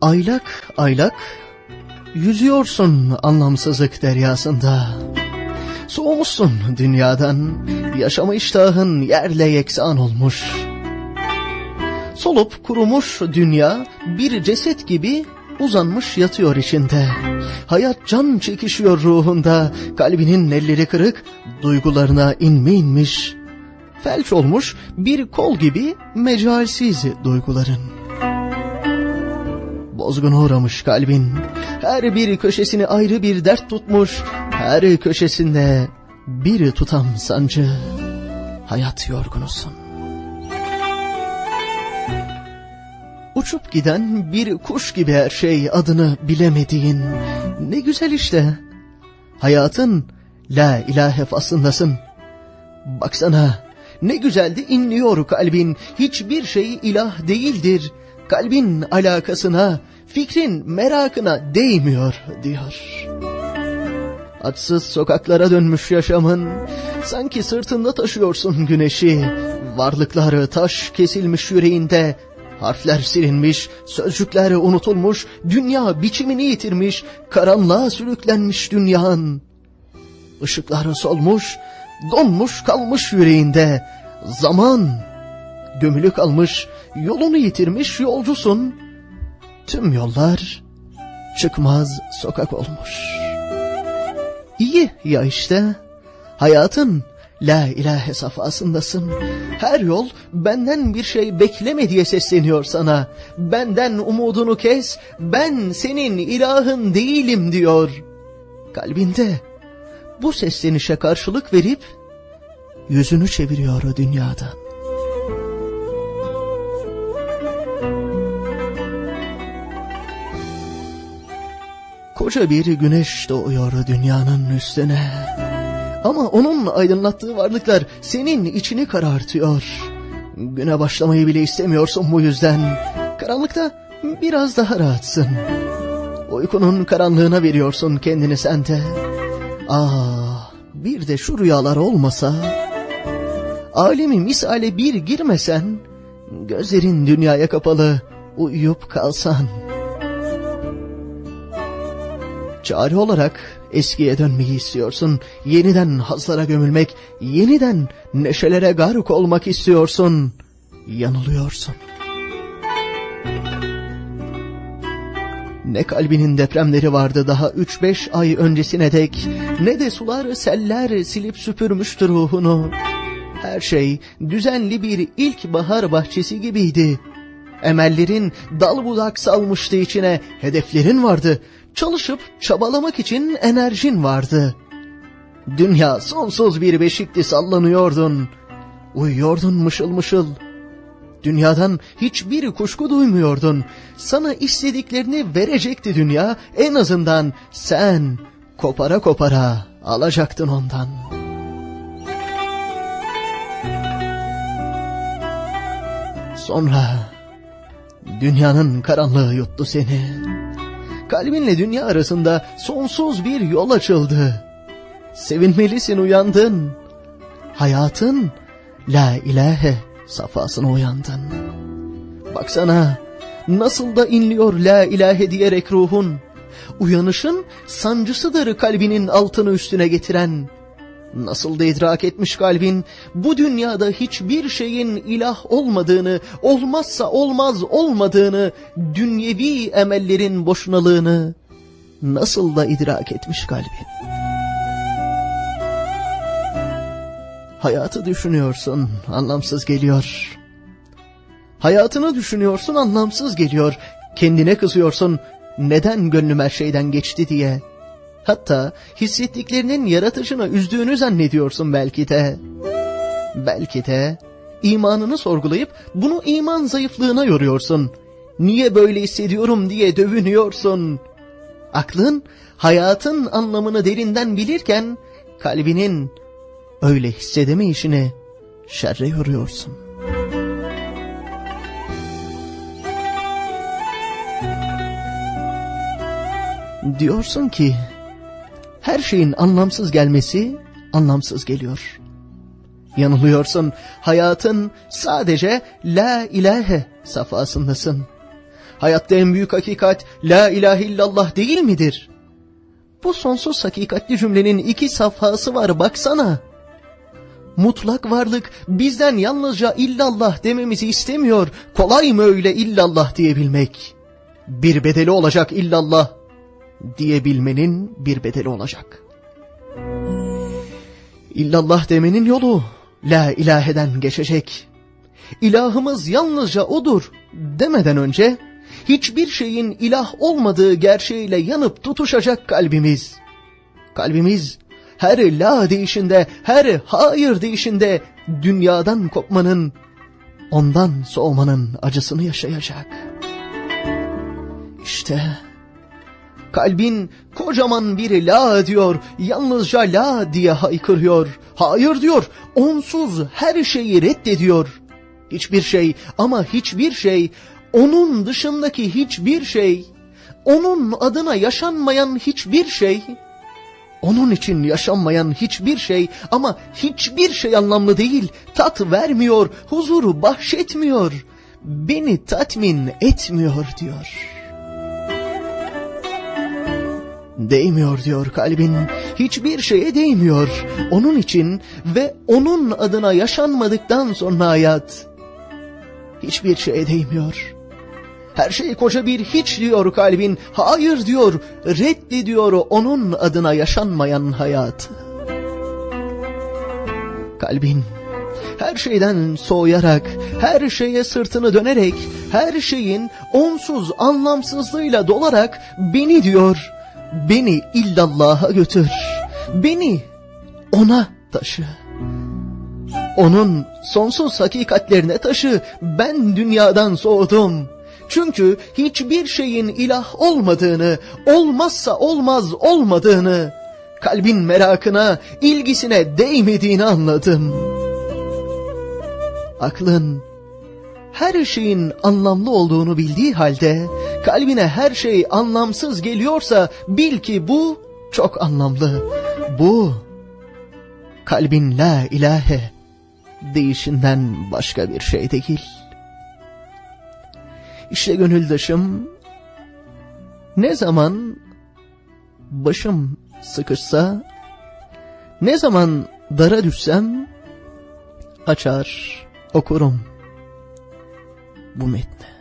Aylak aylak yüzüyorsun anlamsızlık deryasında. Soğumuşsun dünyadan, yaşama iştahın yerle yeksan olmuş. Solup kurumuş dünya bir ceset gibi uzanmış yatıyor içinde. Hayat can çekişiyor ruhunda, kalbinin elleri kırık, duygularına inme inmiş. Felç olmuş bir kol gibi mecalsiz duyguların. Bozguna uğramış kalbin, her bir köşesini ayrı bir dert tutmuş, her köşesinde bir tutam sancı, hayat yorgunusun. Uçup giden bir kuş gibi her şey adını bilemediğin, ne güzel işte. Hayatın la ilahe faslındasın. Baksana ne güzeldi inliyor kalbin, hiçbir şey ilah değildir. Kalbin alakasına, fikrin merakına değmiyor diyor. Atsız sokaklara dönmüş yaşamın, sanki sırtında taşıyorsun güneşi. Varlıkları taş kesilmiş yüreğinde, harfler silinmiş, sözcükler unutulmuş, dünya biçimini yitirmiş, karanlığa sürüklenmiş dünyanın. Işıkları solmuş, donmuş kalmış yüreğinde, zaman gömülü kalmış, yolunu yitirmiş yolcusun. Tüm yollar çıkmaz sokak olmuş. İyi ya işte, hayatın la ilahe safhasındasın. Her yol benden bir şey bekleme diye sesleniyor sana. Benden umudunu kes, ben senin ilahın değilim diyor. Kalbinde bu seslenişe karşılık verip yüzünü çeviriyor o dünyadan. Koca bir güneş doğuyor dünyanın üstüne. Ama onun aydınlattığı varlıklar senin içini karartıyor. Güne başlamayı bile istemiyorsun bu yüzden. Karanlıkta biraz daha rahatsın. Uykunun karanlığına veriyorsun kendini sen de. Ah bir de şu rüyalar olmasa... Alemi misale bir girmesen... Gözlerin dünyaya kapalı uyuyup kalsan... Çare olarak eskiye dönmeyi istiyorsun. Yeniden hazlara gömülmek, yeniden neşelere gark olmak istiyorsun. Yanılıyorsun. Ne kalbinin depremleri vardı daha 3-5 ay öncesine dek, ne de sular seller silip süpürmüştü ruhunu. Her şey düzenli bir ilkbahar bahçesi gibiydi. Emellerin dal budak salmıştı içine, hedeflerin vardı. Çalışıp çabalamak için enerjin vardı. Dünya sonsuz bir beşikti sallanıyordun. Uyuyordun mışıl mışıl. Dünyadan hiçbir kuşku duymuyordun. Sana istediklerini verecekti dünya. En azından sen kopara kopara alacaktın ondan. Sonra dünyanın karanlığı yuttu seni. Kalbinle dünya arasında sonsuz bir yol açıldı. Sevinmelisin uyandın. Hayatın la ilahe safhasına uyandın. Baksana nasıl da inliyor la ilahe diyerek ruhun. Uyanışın sancısıdır kalbinin altını üstüne getiren. Nasıl da idrak etmiş kalbin bu dünyada hiçbir şeyin ilah olmadığını, olmazsa olmaz olmadığını, dünyevi emellerin boşunalığını nasıl da idrak etmiş kalbin. Hayatı düşünüyorsun, anlamsız geliyor. Hayatını düşünüyorsun, anlamsız geliyor. Kendine kızıyorsun, neden gönlüm her şeyden geçti diye. Hatta hissettiklerinin yaratıcını üzdüğünü zannediyorsun belki de. Belki de imanını sorgulayıp bunu iman zayıflığına yoruyorsun. Niye böyle hissediyorum diye dövünüyorsun. Aklın hayatın anlamını derinden bilirken kalbinin öyle hissedemeyişini şerre yoruyorsun. Diyorsun ki her şeyin anlamsız gelmesi anlamsız geliyor. Yanılıyorsun. Hayatın sadece la ilahe safhasındasın. Hayatta en büyük hakikat la ilahe illallah değil midir? Bu sonsuz hakikatli cümlenin iki safhası var baksana. Mutlak varlık bizden yalnızca illallah dememizi istemiyor. Kolay mı öyle illallah diyebilmek? Bir bedeli olacak illallah diyebilmenin bir bedeli olacak. İllallah demenin yolu la ilaheden geçecek. İlahımız yalnızca odur demeden önce hiçbir şeyin ilah olmadığı gerçeğiyle yanıp tutuşacak kalbimiz. Kalbimiz her la deyişinde, her hayır deyişinde dünyadan kopmanın, ondan soğumanın acısını yaşayacak. İşte kalbin kocaman bir la diyor, yalnızca la diye haykırıyor. Hayır diyor, onsuz her şeyi reddediyor. Hiçbir şey ama hiçbir şey, onun dışındaki hiçbir şey, onun adına yaşanmayan hiçbir şey, onun için yaşanmayan hiçbir şey ama hiçbir şey anlamlı değil, tat vermiyor, huzuru bahşetmiyor, beni tatmin etmiyor diyor. Değmiyor diyor kalbin, hiçbir şeye değmiyor. Onun için ve onun adına yaşanmadıktan sonra hayat, hiçbir şeye değmiyor. Her şey koca bir hiç diyor kalbin, hayır diyor, reddediyor onun adına yaşanmayan hayatı. Kalbin her şeyden soğuyarak, her şeye sırtını dönerek, her şeyin onsuz anlamsızlığıyla dolarak beni diyor, beni illallah'a götür, beni ona taşı. Onun sonsuz hakikatlerine taşı, ben dünyadan soğudum. Çünkü hiçbir şeyin ilah olmadığını, olmazsa olmaz olmadığını, kalbin merakına, ilgisine değmediğini anladım. Aklın her şeyin anlamlı olduğunu bildiği halde, kalbine her şey anlamsız geliyorsa bil ki bu çok anlamlı. Bu kalbin la ilahe deyişinden başka bir şey değil. İşte gönüldaşım ne zaman başım sıkışsa, ne zaman dara düşsem açar okurum bu metni.